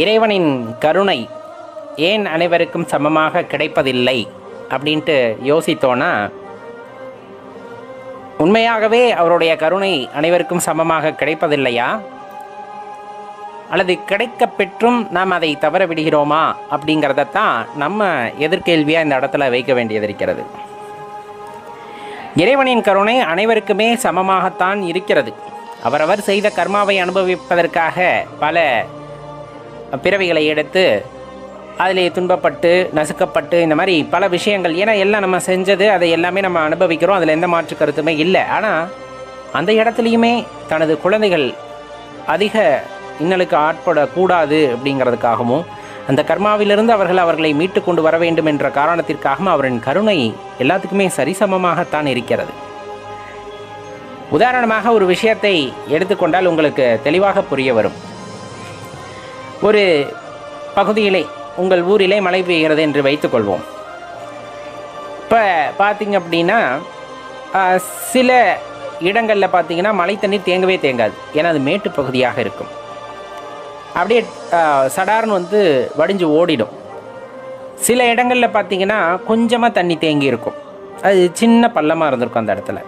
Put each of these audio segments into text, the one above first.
இறைவனின் கருணை ஏன் அனைவருக்கும் சமமாக கிடைப்பதில்லை அப்படின்ட்டு யோசித்தோன்னா உண்மையாகவே அவருடைய கருணை அனைவருக்கும் சமமாக கிடைப்பதில்லையா? அல்லது கிடைக்கப் பெற்றும் நாம் அதை தவற விடுகிறோமா அப்படிங்கிறதத்தான் நம்ம எதிர்கேள்வியாக இந்த இடத்துல வைக்க வேண்டியது இருக்கிறது. இறைவனின் கருணை அனைவருக்குமே சமமாகத்தான் இருக்கிறது. அவரவர் செய்த கர்மாவை அனுபவிப்பதற்காக பல பிறவிகளை எடுத்து அதிலே துன்பப்பட்டு நசுக்கப்பட்டு இந்த மாதிரி பல விஷயங்கள். ஏன்னா எல்லாம் நம்ம செஞ்சது அதை எல்லாமே நம்ம அனுபவிக்கிறோம். அதில் எந்த மாற்று கருத்துமே இல்லை. ஆனால் அந்த இடத்துலையுமே தனது குழந்தைகள் அதிக இன்னலுக்கு ஆட்படக்கூடாது அப்படிங்கிறதுக்காகவும் அந்த கர்மாவிலிருந்து அவர்கள் அவர்களை மீட்டு கொண்டு வர வேண்டும் என்ற காரணத்திற்காகவும் அவரின் கருணை எல்லாத்துக்குமே சரிசமமாகத்தான் இருக்கிறது. உதாரணமாக ஒரு விஷயத்தை எடுத்துக்கொண்டால் உங்களுக்கு தெளிவாக புரிய வரும். ஒரு பகுதியிலே உங்கள் ஊரிலே மழை பெய்கிறது என்று வைத்துக்கொள்வோம். இப்போ பார்த்தீங்க அப்படின்னா சில இடங்களில் பார்த்தீங்கன்னா மழை தண்ணீர் தேங்கவே தேங்காது. ஏன்னா அது மேட்டு பகுதியாக இருக்கும். அப்படியே சடார்னு வந்து வடிஞ்சு ஓடிடும். சில இடங்களில் பார்த்தீங்கன்னா கொஞ்சமாக தண்ணி தேங்கி இருக்கும். அது சின்ன பள்ளமாக இருந்திருக்கும் அந்த இடத்துல.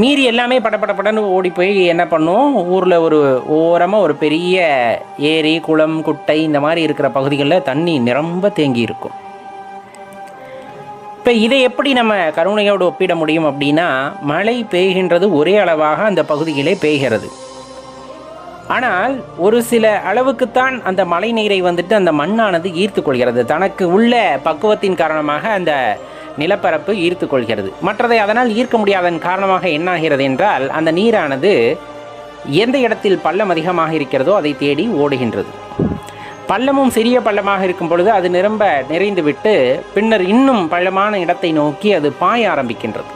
மீறி எல்லாமே படபடபடன்னு ஓடி போய் என்ன பண்ணும்? ஊரில் ஒரு ஓரமாக ஒரு பெரிய ஏரி குளம் குட்டை இந்த மாதிரி இருக்கிற பகுதிகளில் தண்ணி நிரம்ப தேங்கி இருக்கும். இப்போ இதை எப்படி நம்ம கருணையோடு ஒப்பிட முடியும் அப்படின்னா மழை பெய்கின்றது ஒரே அளவாக அந்த பகுதியிலே பெய்கிறது. ஆனால் ஒரு சில அளவுக்குத்தான் அந்த மழை நீரை வந்துட்டு அந்த மண்ணானது ஈர்த்து கொள்கிறது. தனக்கு உள்ள பக்குவத்தின் காரணமாக அந்த நிலப்பரப்பு ஈர்த்து கொள்கிறது மற்றதை அதனால் ஈர்க்க முடியாதன் காரணமாக என்னாகிறது என்றால் அந்த நீரானது எந்த இடத்தில் பள்ளம் அதிகமாக இருக்கிறதோ அதை தேடி ஓடுகின்றது. பள்ளமும் சிறிய பள்ளமாக இருக்கும் பொழுது அது நிரம்ப நிறைந்துவிட்டு பின்னர் இன்னும் பள்ளமான இடத்தை நோக்கி அது பாய ஆரம்பிக்கின்றது.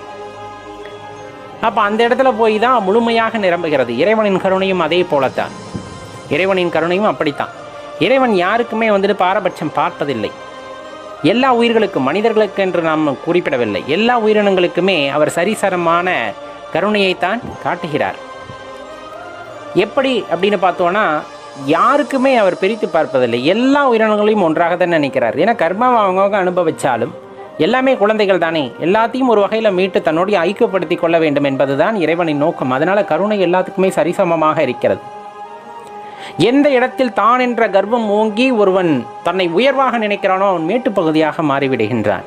அப்போ அந்த இடத்துல போய் தான் முழுமையாக நிரம்புகிறது. இறைவனின் கருணையும் அதே போலத்தான். இறைவனின் கருணையும் அப்படித்தான். இறைவன் யாருக்குமே வந்துட்டு பாரபட்சம் பார்ப்பதில்லை. எல்லா உயிர்களுக்கும் மனிதர்களுக்கு என்று நாம் குறிப்பிடவில்லை. எல்லா உயிரினங்களுக்குமே அவர் சரிசரமான கருணையைத்தான் காட்டுகிறார். எப்படி அப்படின்னு பார்த்தோன்னா யாருக்குமே அவர் பிரித்து பார்ப்பதில்லை. எல்லா உயிரினங்களையும் ஒன்றாக தான் நினைக்கிறார். ஏன்னா கர்மாவை அவங்கவுங்க அனுபவித்தாலும் எல்லாமே குழந்தைகள் தானே. எல்லாத்தையும் ஒரு வகையில் மீட்டு தன்னுடைய ஐக்கியப்படுத்தி கொள்ள வேண்டும் என்பதுதான் இறைவனின் நோக்கம். அதனால் கருணை எல்லாத்துக்குமே சரிசமமாக இருக்கிறது. எந்த இடத்தில் தான் என்ற கர்வம் ஓங்கி ஒருவன் தன்னை உயர்வாக நினைக்கிறானோ அவன் மேட்டுப் பகுதியாக மாறிவிடுகின்றான்.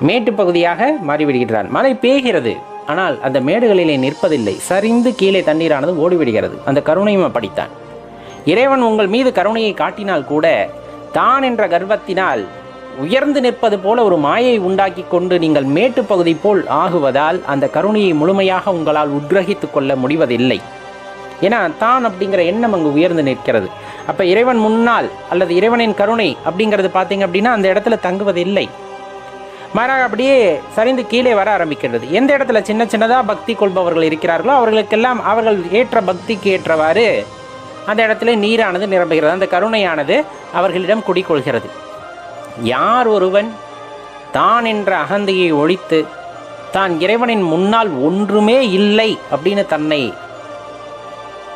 மேட்டுப் பகுதியாக மாறிவிடுகின்றான். மழை பெய்கிறது. ஆனால் அந்த மேடுகளிலே நிற்பதில்லை. சரிந்து கீழே தண்ணீரானது ஓடிவிடுகிறது. அந்த கருணையும் அப்படித்தான். இறைவன் உங்கள் மீது கருணையை காட்டினால் கூட தான் என்ற கர்வத்தினால் உயர்ந்து நிற்பது போல ஒரு மாயை உண்டாக்கி கொண்டு நீங்கள் மேட்டுப் பகுதி போல் ஆகுவதால் அந்த கருணையை முழுமையாக உங்களால் உட்கிரகித்துக் கொள்ள முடிவதில்லை. ஏன்னா தான் அப்படிங்கிற எண்ணம் அங்கு உயர்ந்து நிற்கிறது. அப்ப இறைவன் முன்னால் அல்லது இறைவனின் கருணை அப்படிங்கிறது பார்த்தீங்க அப்படின்னா அந்த இடத்துல தங்குவதில்லை மாறாக அப்படியே சரிந்து கீழே வர ஆரம்பிக்கின்றது எந்த இடத்துல சின்ன சின்னதாக பக்தி கொள்பவர்கள் இருக்கிறார்களோ அவர்களுக்கெல்லாம் அவர்கள் ஏற்ற பக்திக்கு ஏற்றவாறு அந்த இடத்துல நீரானது நிரம்புகிறது. அந்த கருணையானது அவர்களிடம் குடிக்கொள்கிறது யார் ஒருவன் தான் என்ற அகந்தையை ஒழித்து தான் இறைவனின் முன்னால் ஒன்றுமே இல்லை அப்படின்னு தன்னை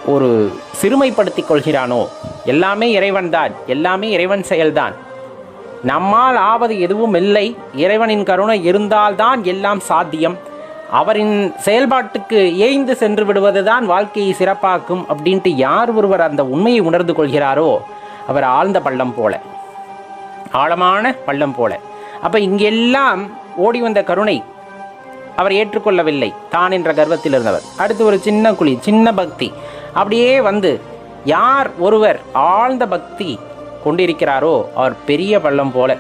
ஒரு சிறுமைப்படுத்திக் கொள்கிறானோ? எல்லாமே இறைவன்தான். எல்லாமே இறைவன் செயல்தான். நம்மால் ஆவது எதுவும் இல்லை. இறைவனின் கருணை இருந்தால்தான் எல்லாம் சாத்தியம். அவரின் செயல்பாட்டுக்கு ஏய்ந்து சென்று விடுவதுதான் வாழ்க்கையை சிறப்பாக்கும் அப்படின்ட்டு யார் ஒருவர் அந்த உண்மையை உணர்ந்து கொள்கிறாரோ அவர் ஆழ்ந்த பள்ளம் போல. ஆழமான பள்ளம் போல. அப்போ இங்கெல்லாம் ஓடி வந்த கருணை அவர் ஏற்றுக்கொள்ளவில்லை. தான் என்ற கர்வத்தில் இருந்தவர் அடுத்து ஒரு சின்ன குழி சின்ன பக்தி. அப்படியே வந்து யார் ஒருவர் ஆழ்ந்த பக்தி கொண்டிருக்கிறாரோ அவர் பெரிய பள்ளம் போல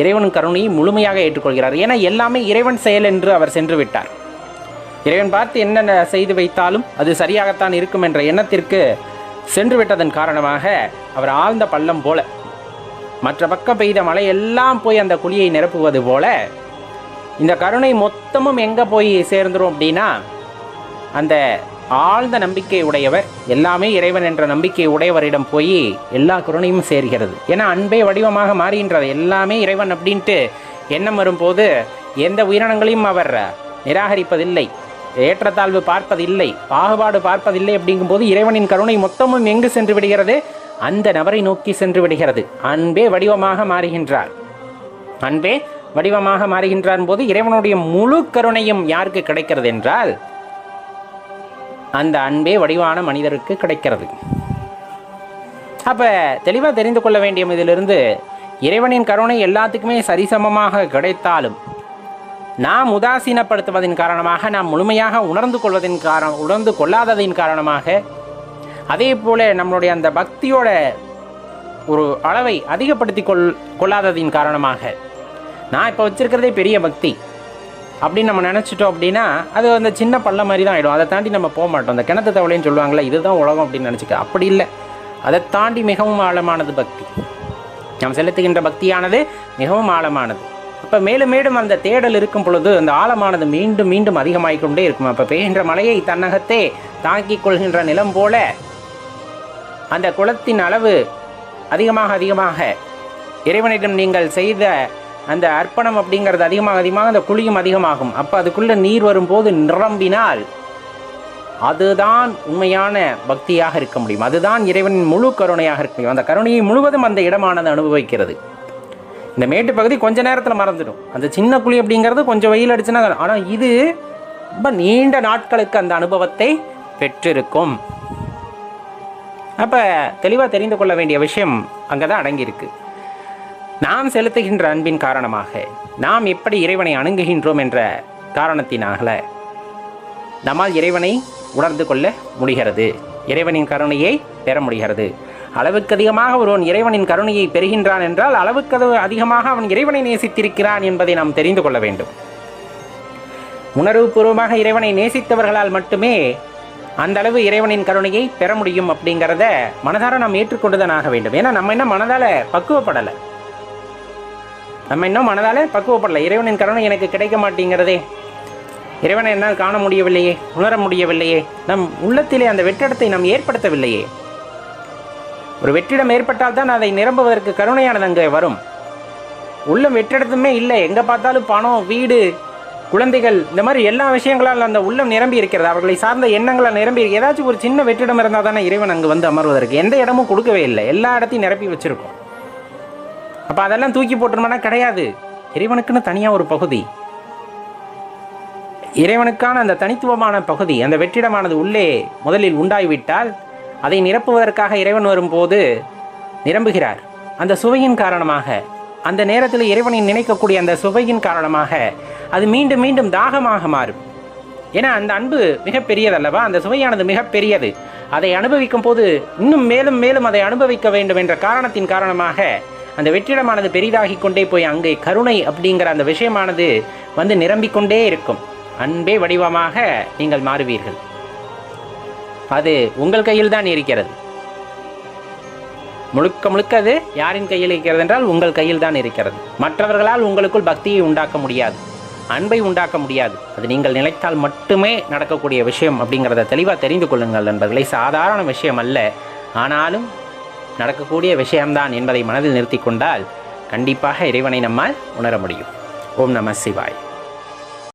இறைவன் கருணையை முழுமையாக ஏற்றுக்கொள்கிறார். ஏன்னா எல்லாமே இறைவன் செயல் என்று அவர் சென்று விட்டார். இறைவன் பார்த்து என்னென்ன செய்து வைத்தாலும் அது சரியாகத்தான் இருக்கும் என்ற எண்ணத்திற்கு சென்று விட்டதன் காரணமாக அவர் ஆழ்ந்த பள்ளம் போல மற்ற பக்கம் பெய்த மழை எல்லாம் போய் அந்த குழியை நிரப்புவது போல இந்த கருணை மொத்தமும் எங்கே போய் சேர்ந்துடும் அப்படின்னா அந்த ஆழ்ந்த நம்பிக்கை உடையவர். எல்லாமே இறைவன் என்ற நம்பிக்கை உடையவரிடம் போய் எல்லா கருணையும் சேர்கிறது. ஏன்னா அன்பே வடிவமாக மாறுகின்றது. எல்லாமே இறைவன் அப்படின்ட்டு எண்ணம் வரும்போது எந்த உயிரினங்களையும் அவர் நிராகரிப்பதில்லை. ஏற்றத்தாழ்வு பார்ப்பதில்லை. பாகுபாடு பார்ப்பதில்லை அப்படிங்கும்போது இறைவனின் கருணை மொத்தமும் எங்கு சென்று விடுகிறது? அந்த நபரை நோக்கி சென்று விடுகிறது. அன்பே வடிவமாக மாறுகின்றார். அன்பே வடிவமாக மாறுகின்றார் போது இறைவனுடைய முழு கருணையும் யாருக்கு கிடைக்கிறது என்றால் அந்த அன்பே வடிவான மனிதருக்கு கிடைக்கிறது. அப்போ தெளிவாக தெரிந்து கொள்ள வேண்டிய இதிலிருந்து இறைவனின் கருணை எல்லாத்துக்குமே சரிசமமாக கிடைத்தாலும் நாம் உதாசீனப்படுத்துவதன் காரணமாக நாம் முழுமையாக உணர்ந்து கொள்வதன் காரணம் உணர்ந்து கொள்ளாததின் காரணமாக அதே போல நம்மளுடைய அந்த பக்தியோட ஒரு அளவை அதிகப்படுத்தி கொள் கொள்ளாததின் காரணமாக நான் இப்போ வச்சிருக்கிறதே பெரிய பக்தி. அப்படின்னு நம்ம நினச்சிட்டோம் அப்படின்னா அது அந்த சின்ன பள்ளம் மாதிரி தான் ஆகிடும் அதை தாண்டி நம்ம போக மாட்டோம். அந்த கிணத்து தவளைன்னு சொல்லுவாங்களே இதுதான் உலகம் அப்படின்னு நினச்சிக்க. அப்படி இல்லை. அதை தாண்டி மிகவும் ஆழமானது பக்தி. நாம் செலுத்துகின்ற பக்தியானது மிகவும் ஆழமானது. அப்போ மேலும் மேலும் அந்த தேடல் இருக்கும் பொழுது அந்த ஆழமானது மீண்டும் மீண்டும் அதிகமாகிக் கொண்டே இருக்கும். அப்போ பெய்கின்ற மலையை தன்னகத்தே தாங்கிக் கொள்கின்ற நிலம் போல அந்த குளத்தின் அளவு அதிகமாக அதிகமாக இறைவனிடம் நீங்கள் செய்த அந்த அர்ப்பணம் அப்படிங்கிறது அதிகமாக அதிகமாக அந்த குழியும் அதிகமாகும். அப்போ அதுக்குள்ளே நீர் வரும்போது நிரம்பினால் அதுதான் உண்மையான பக்தியாக இருக்க முடியும். அதுதான் இறைவனின் முழு கருணையாக இருக்க முடியும். அந்த கருணையை முழுவதும் அந்த இடமானது அனுபவிக்கிறது. இந்த மேட்டு பகுதி கொஞ்ச நேரத்தில் மறந்துடும். அந்த சின்ன குழி அப்படிங்கிறது கொஞ்சம் வெயில் அடிச்சுன்னா ஆனால் இது ரொம்ப நீண்ட நாட்களுக்கு அந்த அனுபவத்தை பெற்றிருக்கும். அப்போ தெளிவாக தெரிந்து கொள்ள வேண்டிய விஷயம் அங்கே தான் அடங்கியிருக்கு. நாம் செலுத்துகின்ற அன்பின் காரணமாக நாம் எப்படி இறைவனை அணுகுகின்றோம் என்ற காரணத்தினால நம்மால் இறைவனை உணர்ந்து கொள்ள முடிகிறது. இறைவனின் கருணையை பெற முடிகிறது. அளவுக்கு அதிகமாக ஒருவன் இறைவனின் கருணையை பெறுகின்றான் என்றால் அளவுக்கு அது அதிகமாக அவன் இறைவனை நேசித்திருக்கிறான் என்பதை நாம் தெரிந்து கொள்ள வேண்டும். உணர்வுபூர்வமாக இறைவனை நேசித்தவர்களால் மட்டுமே அந்த அளவு இறைவனின் கருணையை பெற முடியும் அப்படிங்கிறத மனதார நாம் ஏற்றுக்கொண்டுதான் ஆக வேண்டும். ஏன்னா நம்ம என்ன மனதால பக்குவப்படலை. நம்ம இன்னும் மனதாலே பக்குவப்படல. இறைவனின் கருணை எனக்கு கிடைக்க மாட்டேங்கிறதே. இறைவனை என்னால் காண முடியவில்லையே உணர முடியவில்லையே நம் உள்ளத்திலே அந்த வெற்றிடத்தை நாம் ஏற்படுத்தவில்லையே. ஒரு வெற்றிடம் ஏற்பட்டால் தான் அதை நிரம்புவதற்கு கருணையானது அங்கே வரும். உள்ளம் வெற்றிடத்துமே இல்லை. எங்கே பார்த்தாலும் பணம் வீடு குழந்தைகள் இந்த மாதிரி எல்லா விஷயங்களால் அந்த உள்ளம் நிரம்பி இருக்கிறது. அவர்களை சார்ந்த எண்ணங்களால் நிரம்பி ஏதாச்சும் ஒரு சின்ன வெற்றிடம் இருந்தால் தானே இறைவன் அங்கே வந்து அமர்வதற்கு. எந்த இடமும் கொடுக்கவே இல்லை. எல்லா இடத்தையும் நிரப்பி வச்சுருக்கோம். அப்போ அதெல்லாம் தூக்கி போட்டுருமானா கிடையாது. இறைவனுக்குன்னு தனியாக ஒரு பகுதி. இறைவனுக்கான அந்த தனித்துவமான பகுதி அந்த வெற்றிடமானது உள்ளே முதலில் உண்டாகிவிட்டால் அதை நிரப்புவதற்காக இறைவன் வரும்போது நிரம்புகிறார். அந்த சுவையின் காரணமாக அந்த நேரத்தில் இறைவனை நினைக்கக்கூடிய அந்த சுவையின் காரணமாக அது மீண்டும் மீண்டும் தாகமாக மாறும். ஏன்னா அந்த அன்பு மிகப்பெரியதல்லவா? அந்த சுவையானது மிகப்பெரியது. அதை அனுபவிக்கும் போது இன்னும் மேலும் மேலும் அதை அனுபவிக்க வேண்டும் என்ற காரணத்தின் காரணமாக அந்த வெற்றிடமானது பெரிதாகி கொண்டே போய் அங்கே கருணை அப்படிங்கிற அந்த விஷயமானது வந்து நிரம்பிக்கொண்டே இருக்கும். அன்பே வடிவமாக நீங்கள் மாறுவீர்கள். அது உங்கள் கையில் தான் இருக்கிறது. முழுக்க முழுக்க அது யாரின் கையில் இருக்கிறது என்றால் உங்கள் கையில் தான் இருக்கிறது. மற்றவர்களால் உங்களுக்குள் பக்தியை உண்டாக்க முடியாது. அன்பை உண்டாக்க முடியாது. அது நீங்கள் நினைத்தால் மட்டுமே நடக்கக்கூடிய விஷயம் அப்படிங்கிறத தெளிவாக தெரிந்து கொள்ளுங்கள் நண்பர்களை. சாதாரண விஷயம் அல்ல. ஆனாலும் நடக்கக்கூடிய விஷயம்தான் என்பதை மனதில் நிறுத்தி கொண்டால் கண்டிப்பாக இறைவனை நம்மால் உணர முடியும். ஓம் நம சிவாய்.